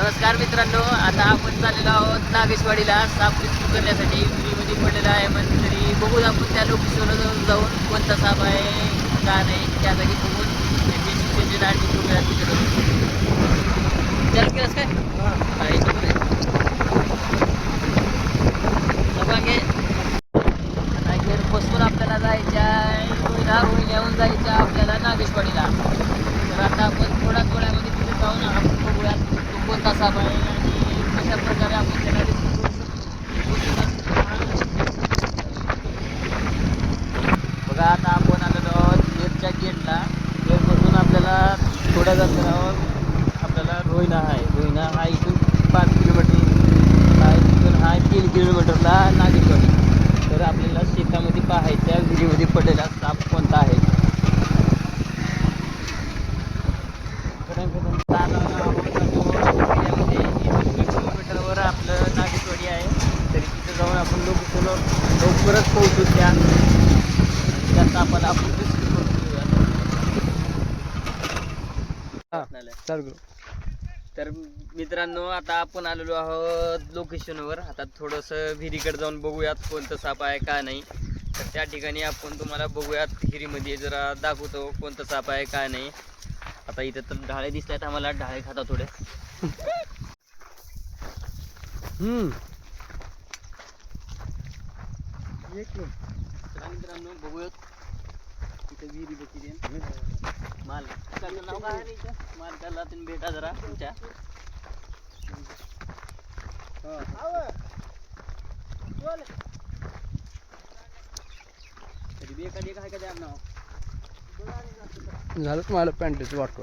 नमस्कार मित्रांनो आता आपण चाललेलो आहोत नागेशवाडीला. साप रेस्क्यू करण्यासाठी व्हिडिओमध्ये पडलेला आहे म्हणजे तरी बघू आपण त्या लोकेशनवर जाऊन जाऊन कोणता साप आहे का नाही त्या जागी बघून त्याची त्याची दाढी करूया तिकडे विचार केलास काय? 体ってな तर मित्रांनो आता आपण आलेलो आहोत लोकेशनवर. आता थोडंसं विहिरीकडे जाऊन बघूयात कोणतं साप आहे का नाही. तर त्या ठिकाणी आपण तुम्हाला बघूयात विहिरीमध्ये जरा दाखवतो कोणतं साप आहे काय नाही. आता इथं तर ढाळे दिसत आहेत आम्हाला ढाळे खाता थोडे. मित्रांनो बघूयात. इथं विहिरी बघी माल त्याचं नाव काय रे इथं मालकाला तुम्ही भेटा जरा तुमच्या तरी बी एखादी काय का नाव झालं मला पॅन्टच वाटतो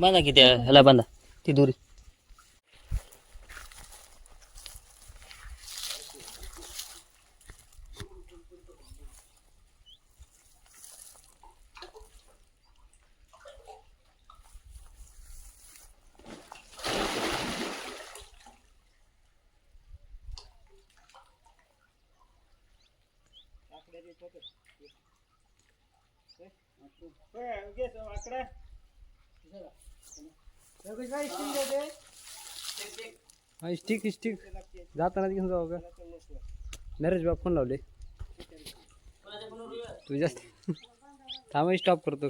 बांधा किती ह्याला बांधा ती दुरी हा स्टिक स्टिक जाताना घेऊन जाऊ का नरेश बाब फ़ोन लावले तू जास्त थांब स्टॉप करतो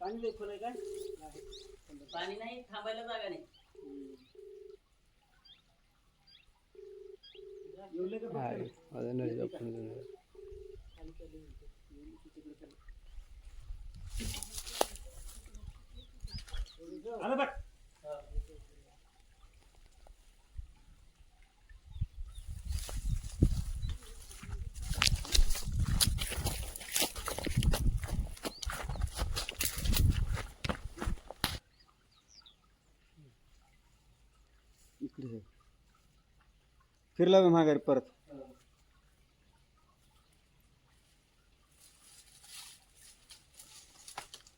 पाणी लई खोल आहे का? पाणी नाही थांबायला जागा नाही. येऊले का हा माझा नरेश बा फोन घेऊन आलं बघ. फिरला मी माघारी परत.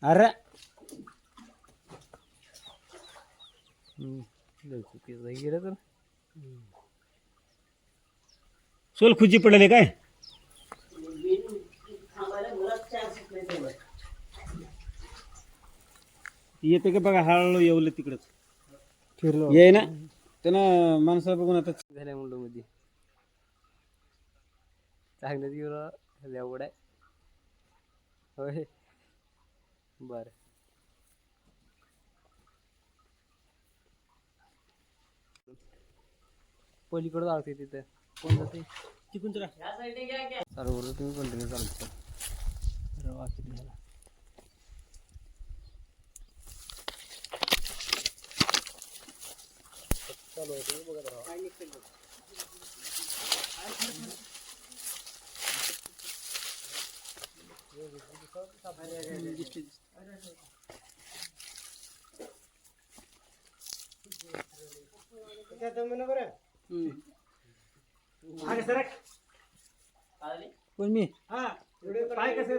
अरे! तर. सोल खुजी पडले काय? येते का बघा हळूहळू येवलं तिकडच फिरलो. ये ना त्यानं माणसाला बघून आता झाल्या मुंडो मध्ये चांगलं गेलं एवढं आहे होय. बर. पलीकडं जाते तिथं. कोण जाते जरा चालू करतो तुम्ही कंटिन्यू चालू करा. रवा किती झाला? चालू बघत राहा मागे सरक. मी। हा पाय कसे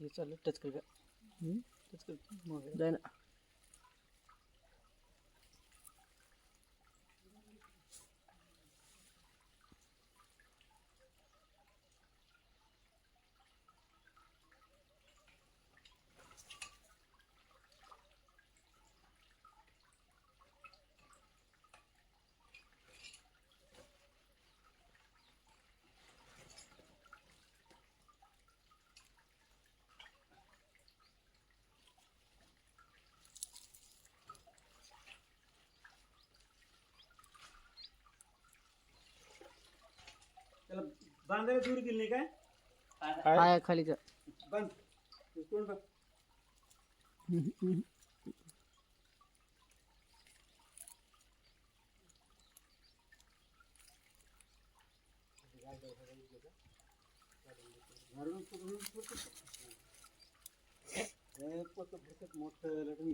हे चाललं टच कर बांधायला दूर गेली नाही काय काय खाली जा. बंद. उचलून बघ. घरून कुठून मोठं लटून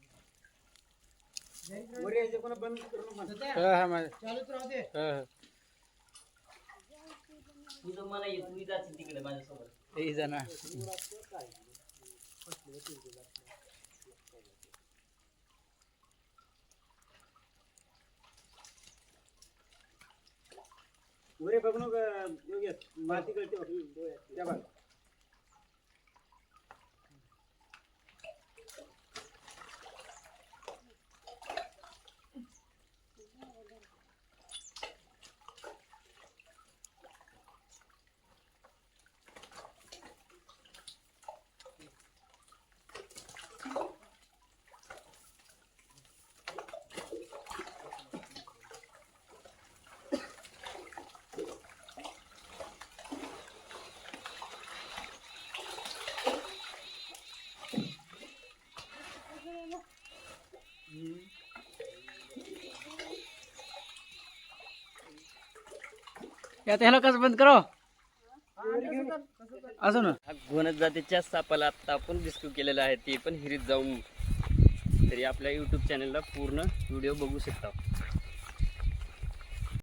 हा हा मला येत मी जाते तिकडे माझ्यासोबत. हे माती कळते बघ ह्याला कसं बंद करो? असं ना घोणत जातीच्या सापाला आत्ता आपण रेस्क्यू केलेला आहे ते पण हिरीत जाऊन. तरी आपल्या यूट्यूब चॅनलला पूर्ण व्हिडिओ बघू शकता.